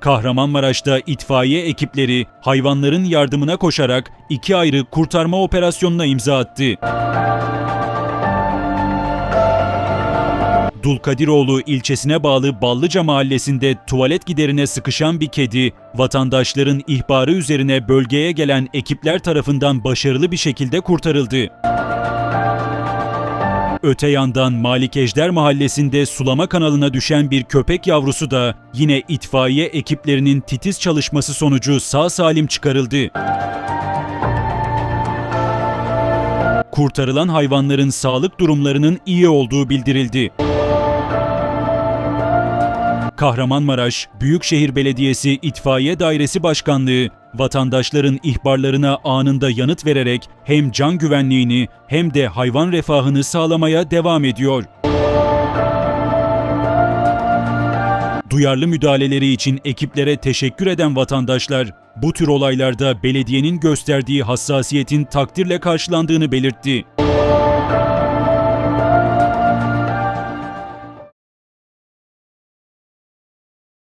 Kahramanmaraş'ta itfaiye ekipleri hayvanların yardımına koşarak iki ayrı kurtarma operasyonuna imza attı. Dulkadiroğlu ilçesine bağlı Ballıca mahallesinde tuvalet giderine sıkışan bir kedi, vatandaşların ihbarı üzerine bölgeye gelen ekipler tarafından başarılı bir şekilde kurtarıldı. Öte yandan Malik Ejder mahallesinde sulama kanalına düşen bir köpek yavrusu da yine itfaiye ekiplerinin titiz çalışması sonucu sağ salim çıkarıldı. Kurtarılan hayvanların sağlık durumlarının iyi olduğu bildirildi. Kahramanmaraş Büyükşehir Belediyesi İtfaiye Dairesi Başkanlığı vatandaşların ihbarlarına anında yanıt vererek hem can güvenliğini hem de hayvan refahını sağlamaya devam ediyor. Duyarlı müdahaleleri için ekiplere teşekkür eden vatandaşlar bu tür olaylarda belediyenin gösterdiği hassasiyetin takdirle karşılandığını belirtti.